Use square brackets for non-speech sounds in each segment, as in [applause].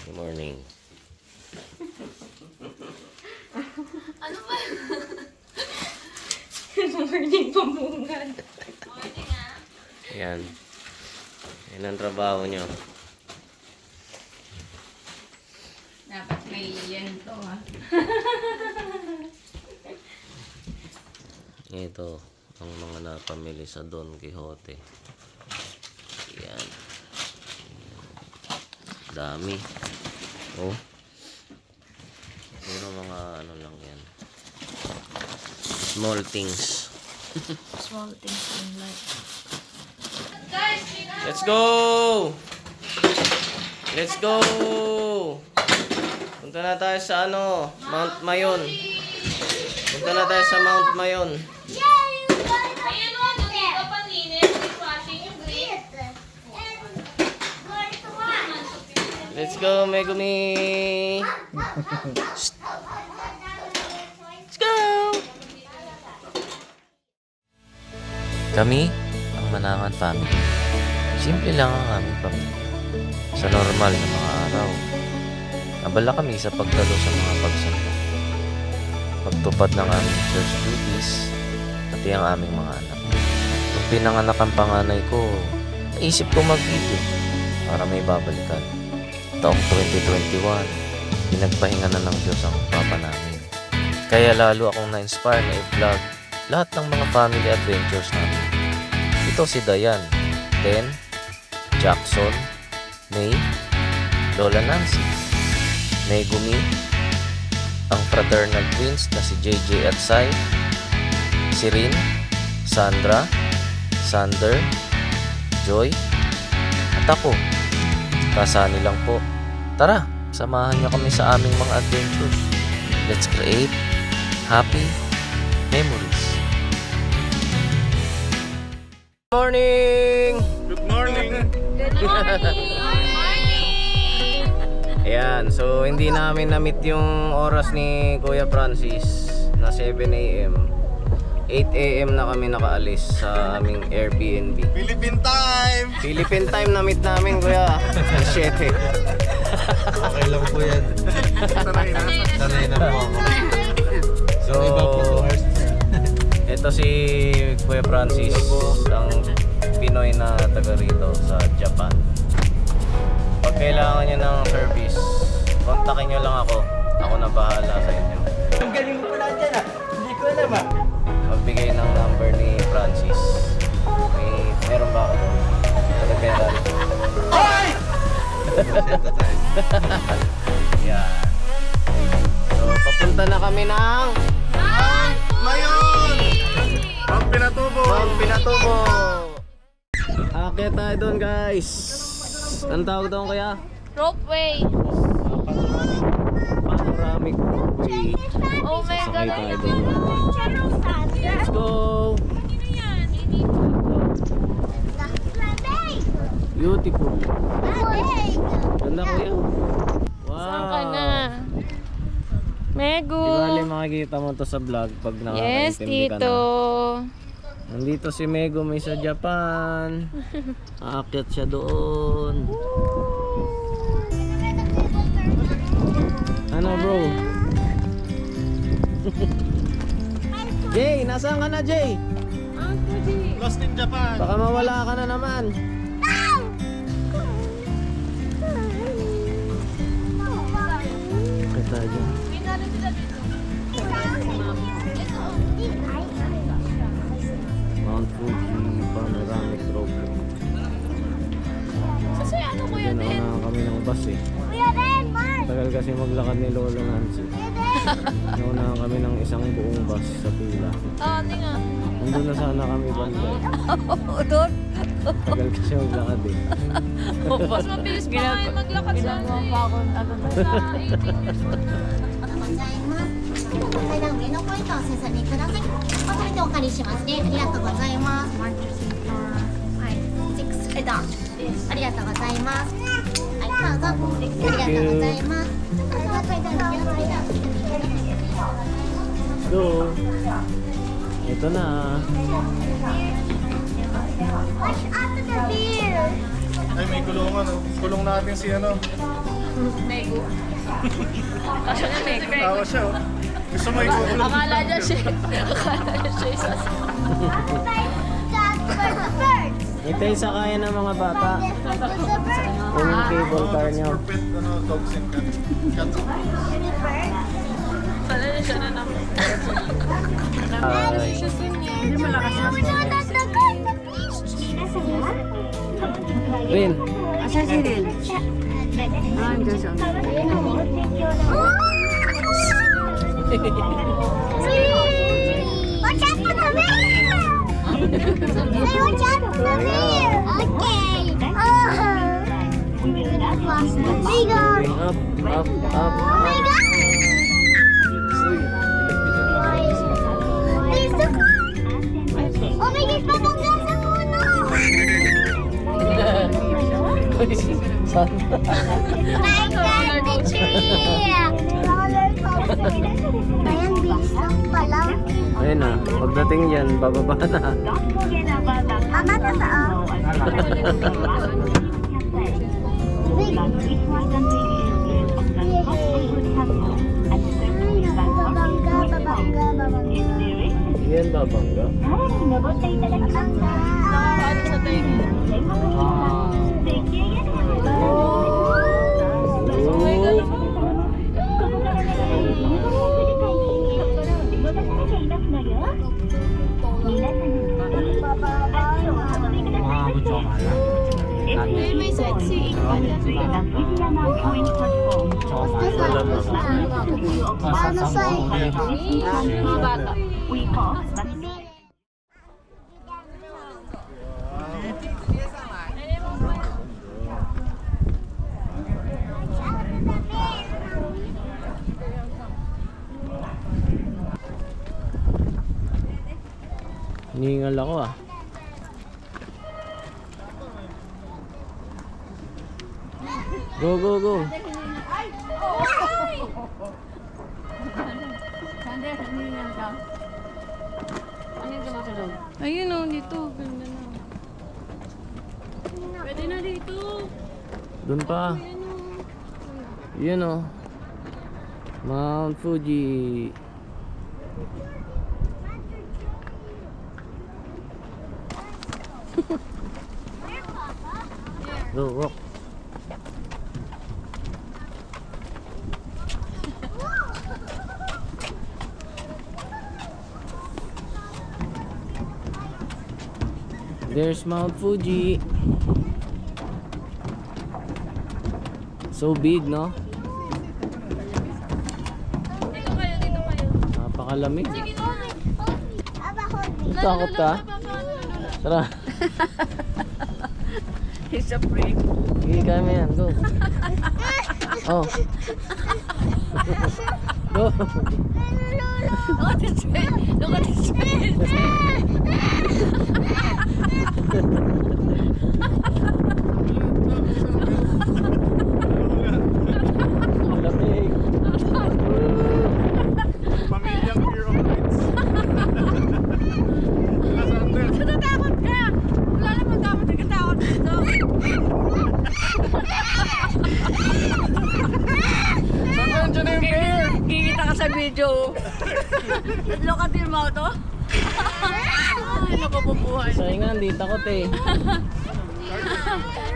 Good morning. Ano ba? [laughs] Morning pambungan. Morning ah. Ayan. Yan ang trabaho nyo. Dapat may yan to ha. [laughs] Ito, ang mga napamili sa Don Quixote. Yan. Dami. Oh. Pero mga ano lang yan. Small things. [laughs] Small things in life. Let's go! Let's go! Punta na tayo sa ano, Mount Mayon. Punta na tayo sa Mount Mayon. Ayun o, nandito pa linis. Dishwashing yung green. Let's go, Megumi! [laughs] Let's go! Kami, ang Manangan Family. Simple lang ang aming pamilya. Sa normal na mga araw, abala kami sa pagdalo sa mga pagsamba. Pagtupad ng aming church duties, pati ang aming mga anak. Nung pinanganak ang panganay ko, naisip ko mag-video para may babalikan. Taong 2021, pinagpahinga na ng Diyos ang papa namin. Kaya lalo akong na-inspire na i-vlog lahat ng mga family adventures namin. Ito si Dayan, Ben, Jackson, May, Lola Nancy, Megumi, ang fraternal twins na si JJ at Sai, si Rin, Sandra, Sander, Joy, at ako. Kasani lang po. Tara, samahan niyo kami sa aming mga adventure. Let's create happy memories. Morning! Good morning. Good morning! Good morning! Ayan, so hindi namin na-meet yung oras ni Kuya Francis na 7 a.m. 8 a.m. na kami nakaalis sa aming Airbnb. Philippine time. Philippine time na meet namin, Kuya. 7. Okay lang po yan. Sanay na. Sanay na po ako. So, ito si Kuya Francis, ang Pinoy na taga rito sa Japan. Pag kailangan nyo ng service, kontakin nyo lang ako. Ako na bahala sa inyo. Meron ba ako doon? Referral. Yan. So, papunta na kami ng Mayon! Ang pinatubo. Mount Pinatubo. Akit tayo doon guys. Anong tawag doon kaya? Ropeway. Panoramic way. Oh my God. Let's go! Beautiful. Ganda ko yun. Wow. Saan ka na? Mego. Di bali makikita mo to sa vlog pag Yes, nakakaintindi ka tito. na. Nandito si Mego may sa Japan. [laughs] Aakyat siya doon. Ano bro? [laughs] Jay, nasaan ka na Jay? Lost in Japan. Baka mawala ka na naman. Dyan. Mount Fuji Panoramic Road. Kasi ano kuya Diyan din? na kami ng bus eh. Tagal kasi maglakad ni Lola Nancy. Naunahan kami ng isang buong bus sa pila. Ah, hindi nga. Nandun na sana kami banda. [laughs] eh. Doon. Tagal kasi maglakad eh. Mas mabilis pa nga yung maglakad sa ano eh. ako. Ano ba? Sa 18. 階段上のポイントをお進みください。まとめてお借りしますね。ありがとうございます。はい、6階段。ありがとうございます。はい、どうぞ。ありがとうございます。あとは階段右の階段。 Go! Ito na. Watch out for the beer. Ay, may kulungan. oh. Kulong natin si ano. Mego. Kasya niya Mego. Tawa siya oh. Gusto mo ikukulong. Akala niya siya. Akala niya siya isa. Ito yung sakaya ng mga bata. Kung yung cable car nyo. For pet, ano, dogs and cats. Cats. Akala niya siya na naman. Ay, Hindi malakas na. Rin, Asan si Rin? Ah, andyan siya. Watch out for the bear! Say watch out for the bear! Okay. Oh. Bigger. up, up, up. Bigger. Oh my gosh, babangga Tree. Roller coaster. Ayan, bilis lang pala. Ayun na, pagdating yan, bababa na. Mama, totoo. Big. Babangga, babangga, babangga. Yan babangga. Babangga. Paano May may sightseeing Paano sa Mga bata. Hiningal ako ah. Go, go, go. Ayun o, dito. Ganda na. Pwede na dito. Doon pa. Yun oh. Mount Fuji. [laughs] Go, walk. There's Mount Fuji. So big, no? Dito kayo, dito kayo. Napakalamig. Me. Takot ka? Tara. [laughs] He's a freak. Sige, kaya mo yan. Go. [laughs] Oh. [laughs] Go. Look at his face. Look at his face. ハハハハ! Ay, napapabuhay. Sa'yo nga, hindi takot eh. [laughs]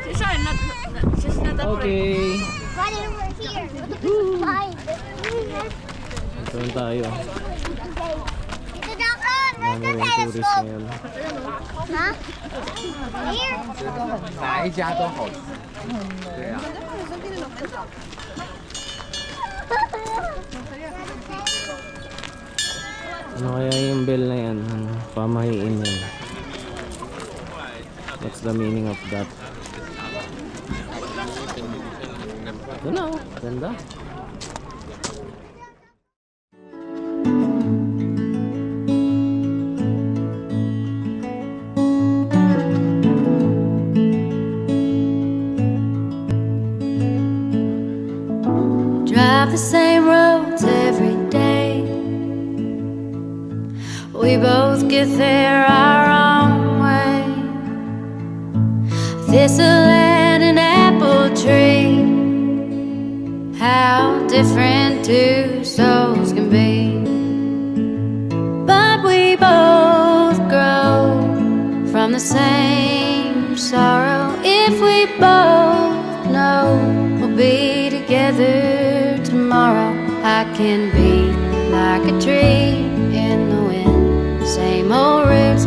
She's not, she's not afraid. Okay. Right over here. Hi. Saan tayo? Dito na ako. Where's Ano the yung tourist telescope? ngayon? Huh? Here. 哪一家都好吃。对呀、 Ano kaya yung bell na yan? Ano, pamahiin yan. What's the meaning of that? Ito na oh. Ganda. Drive the same roads every day. We both get there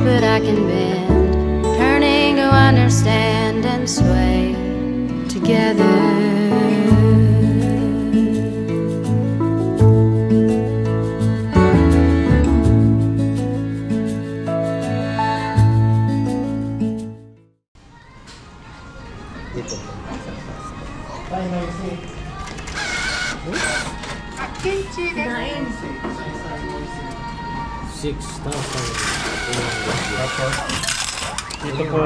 but I can bend, turning to understand and sway together. Six thousand. Tapos, ito po,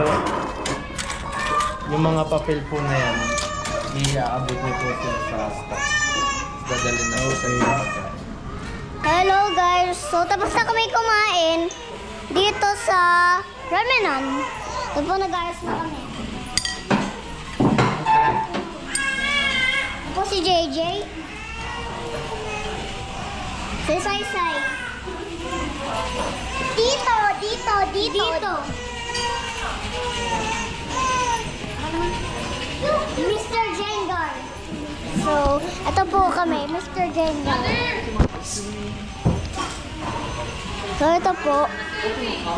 yung mga papel po na yan, iaabot niyo po sila sa staff. Dadalhin na po sa inyo. Hello guys! So tapos na kami kumain dito sa Ramenan. Doon po nag-ayos na kami. Ako si JJ. Si Sai Sai. Dito, dito, dito. Dito. Mr. Jengar. So, ito po kami, Mr. Jengar. So ito po,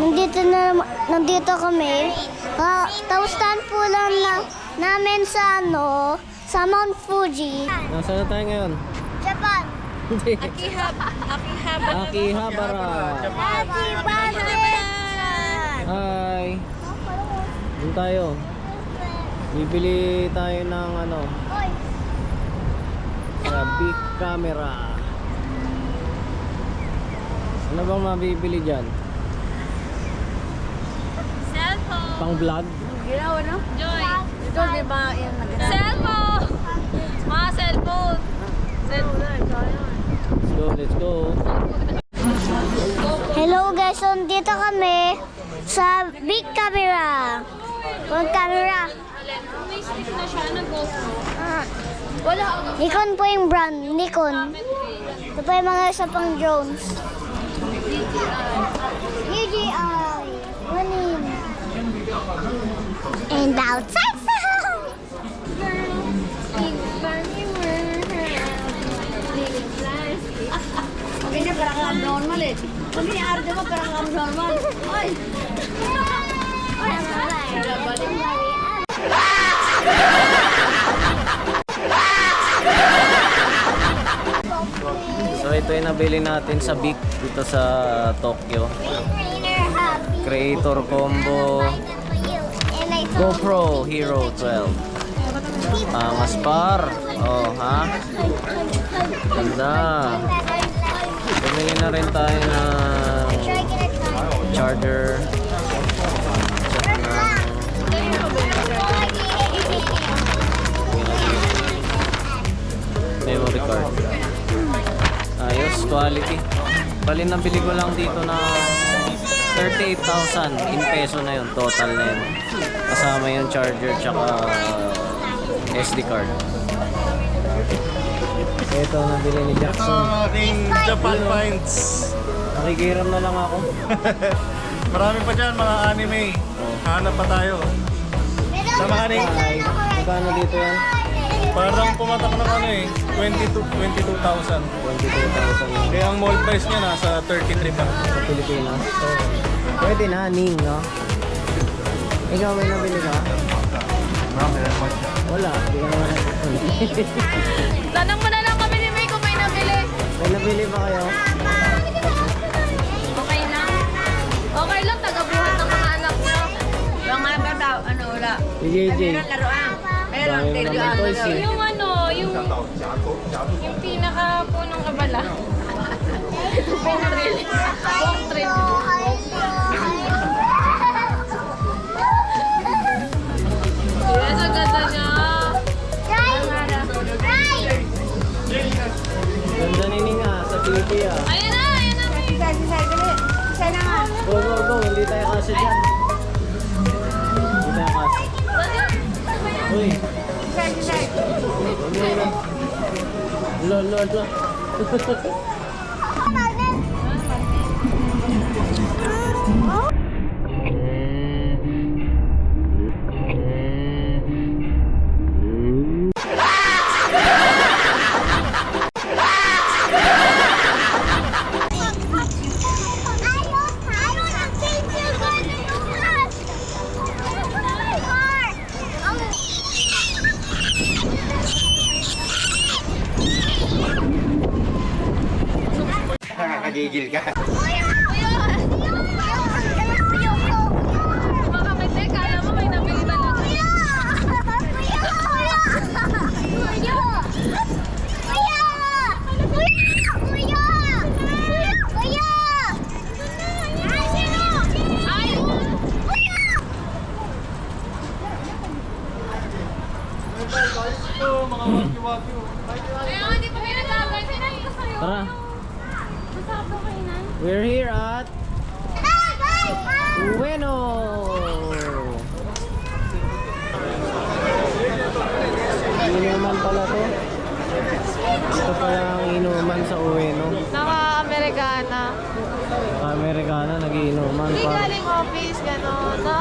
nandito na nandito kami. Uh, taustan po lang na, namin sa ano, sa Mount Fuji. Nasaan na tayo ngayon? Japan. Akihabara. Happy birthday! Hi. Doon tayo. Bibili tayo ng ano, sa big camera. Ano bang mabibili dyan? Cellphone. Pang vlog? Ginawa, no? Joy. Ito, di ba, yung nag- Cellphone. Mga cellphone. Cellphone. Let's go, let's go. Hello guys, so dito kami sa big camera. Big camera. May stick na siya na GoPro. Ah. Nikon po yung brand, Nikon. Ito pa yung mga isa pang drones. DJI. Running. And outside sound. Ganyan, parang ang abnormal eh. Pag iniardo mo, parang ang abnormal. Ay! So ito yung nabili natin sa Big dito sa Tokyo. Creator combo GoPro Hero 12. Ang aspar. Oh, ha? Ganda. Bumili na rin tayo ng charger. Quality. Bali nabili ko lang dito na 38,000 in peso na yun, total na yun. Kasama yung charger tsaka SD card. Ito nabili ni Jackson. aking Japan finds. Nakikiram na lang ako. [laughs] Marami pa dyan, mga anime. Hanap pa tayo. Sa mga aning, Ay, magkano dito yan? Parang pumatak ng ano eh, 22 22,000. 22,000 Kaya ang mall price niya nasa 33 pa. sa Pilipinas. So, pwede na, Ning, no? Ikaw may nabili ka? Wala, hindi ka naman [laughs] Tanong mo na lang kami ni May kung may nabili. May nabili ba kayo? Okay na? Okay lang, taga-buhat ng mga anak niyo. Yung nga ba daw, ano, wala. Si JJ. Meron laruan. Yung ano, yung yung pinaka punong abala. Pinaril. Walk trip. Yes, ang ganda niya. Ganda ni Ning ah, sa TV ah. Ayan na, ayan na. Isa, isa, dali. Isa na nga. Go, go, go. Hindi tayo kasi dyan. Kasi. Uy, Isa, ko sa'yo. Tara. We're here at Ueno. Inuman pala to. Ito pala ang inuman sa Ueno. Naka-Amerikana. Amerikana, nagiinuman Hindi pa. galing office, gano'n, no?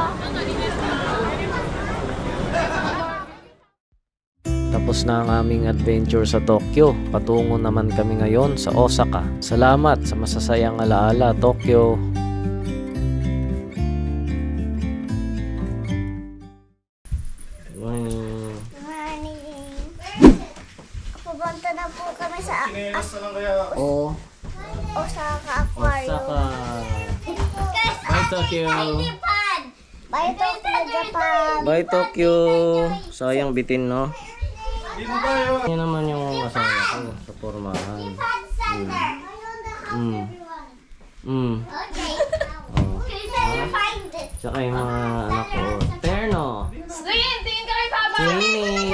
Tapos na ang aming adventure sa Tokyo. Patungo naman kami ngayon sa Osaka. Salamat sa masasayang alaala, Tokyo. Mm, Pupunta na po kami sa oh, Osaka Aquarium. Osaka. Bye Tokyo. Bye Tokyo, Japan. Bye Tokyo. Sayang bitin no. Yan naman yung asawa ko sa pormahan. Mm. Mm. Okay. Oh. Can you find it? Tsaka yung mga anak ko. Terno. Rin, tingin ka kay Papa. Cleaning.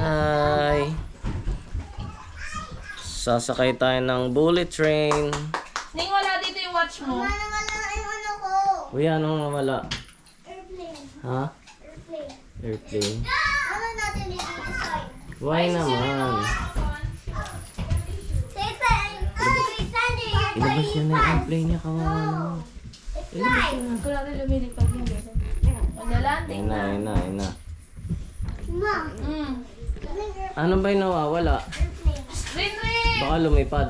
Hi. Sasakay tayo ng bullet train. Ning wala dito yung watch mo. Naman lang yung ano ko? Uy, anong mawala? Airplane. Ha? Airplane. Airplane. Why naman? Ilabas niya na yung airplane niya, kawawa naman. It's fine. Kurado lumilipad yung gano'n. Maglalanding Ayun na, na. ayun na, ayun na. Mom, Mm. Ano ba yung nawawala? Rin, rin! Baka lumipad.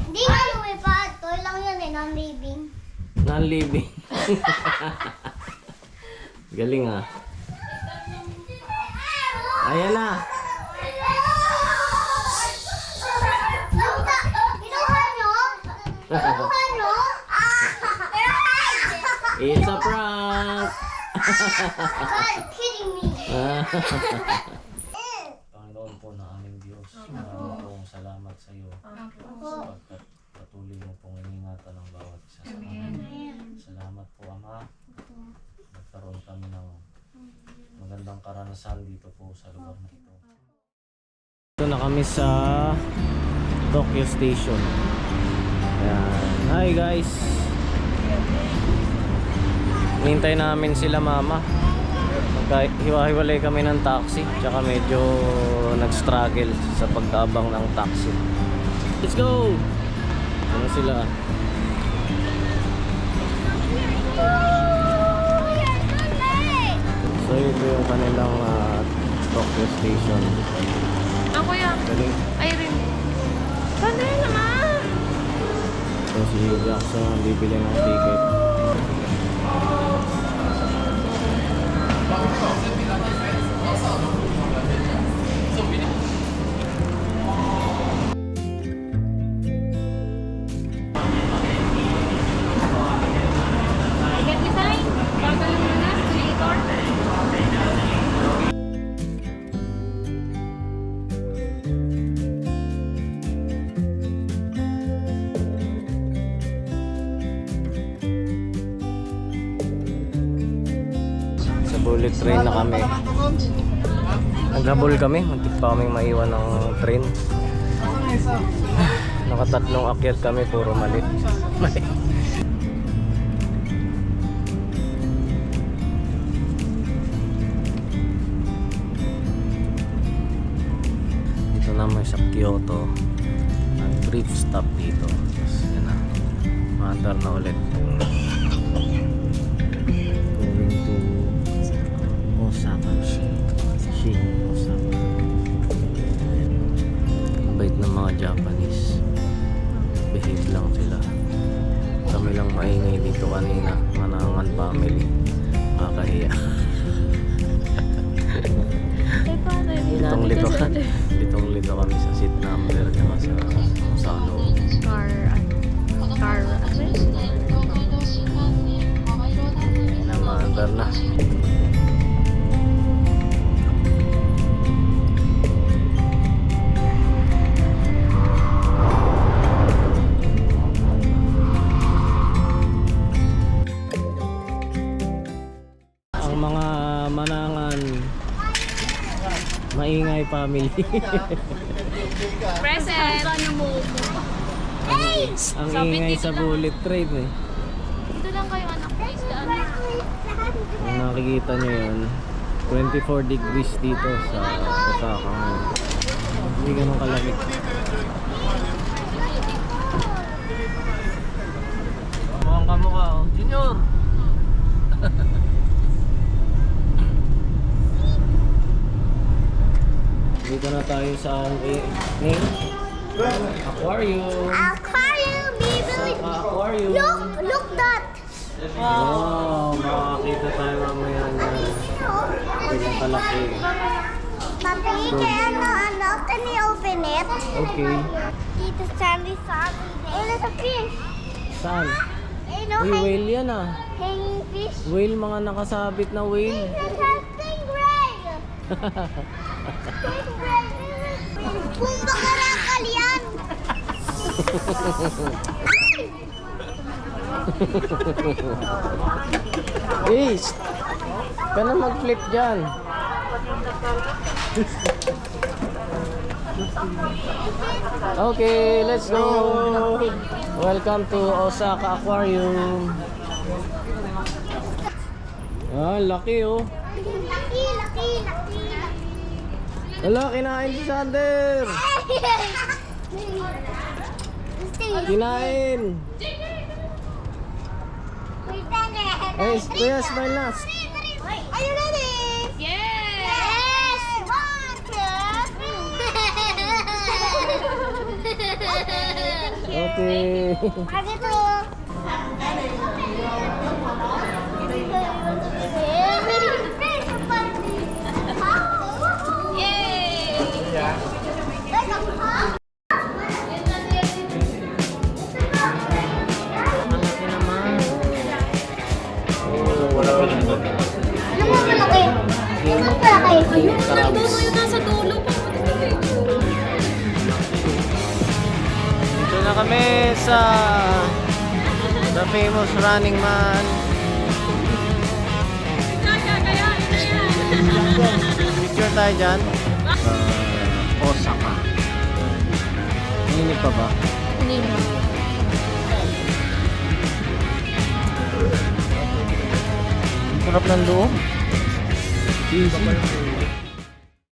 Hindi nga lumipad. Toy lang yun eh, non-living. Non-living. [laughs] Galing ah. Ayan na. [laughs] It's a prank! God, kidding me. Panginoon po na aming Diyos, maraming pong salamat sa iyo sapagkat patuloy mo pong iningatan ng bawat isa sa amin. Salamat po Ama. Nagkaroon kami ng magandang karanasan dito po sa lugar na ito. Ito na kami sa Tokyo Station. Ayan. Hi guys! Nintay namin sila mama. Hiwa-hiwalay kami ng taxi. Tsaka medyo nag-struggle sa pagtabang ng taxi. Let's go! Ano sila? So ito yung kanilang ah, Tokyo Station. Ako yan. Galing. Ay, rin. Naman. So si Jackson bibili ng ticket. Kami, muntik pa kaming maiwan ng train. [sighs] Nakatatlong akyat kami, puro mali. [laughs] Mali. Dito naman sa Kyoto. Ang brief stop dito. Tapos yun na. Maandar na ulit. Going to Osaka. Shin Osaka. Ng mga Japanese. Behave lang sila. Kami lang maingay dito kanina. Manangan family. Kakahiya. Litong lito Litong [laughs] lito kami sa seat number tsaka sa sa loob. Car, ano? Car, ano yun? Na, maandar na. Family. Present! ang ingay sa bullet train eh. Dito lang kayo anak. Please, daan. Kung nakikita nyo yun, 24 degrees dito sa Osaka. Hindi ganun kalamig. Mukhang kamukha oh. Junior! [laughs] Dito na tayo sa eh, ni Aquarium. Aquarium, baby. Osaka Aquarium. Look, look that. Wow, makakita tayo mamaya na pinakalaki. Papi, can ano, ano, can you open it? Okay. Dito Sandy sabi. Oh, there's a fish. Saan? Eh, no, Uy, hang, whale yan ah. hanging fish. Whale, mga nakasabit na whale. There's a stingray. [laughs] Stingray. Pumba karakal yan. Shh. ka na mag-flip dyan. okay, let's go. Welcome to Osaka Aquarium. Ah, laki oh. Laki, laki, laki, Wala, kinain si Sander. Kinain. Eh, kuya, smile na. Are you ready? Yes! Yes! One, two, three. Okay. Lagi [laughs] to. Running Man. Picture tayo dyan. Uh, Osaka. Init pa ba? Sarap ng loob. Easy.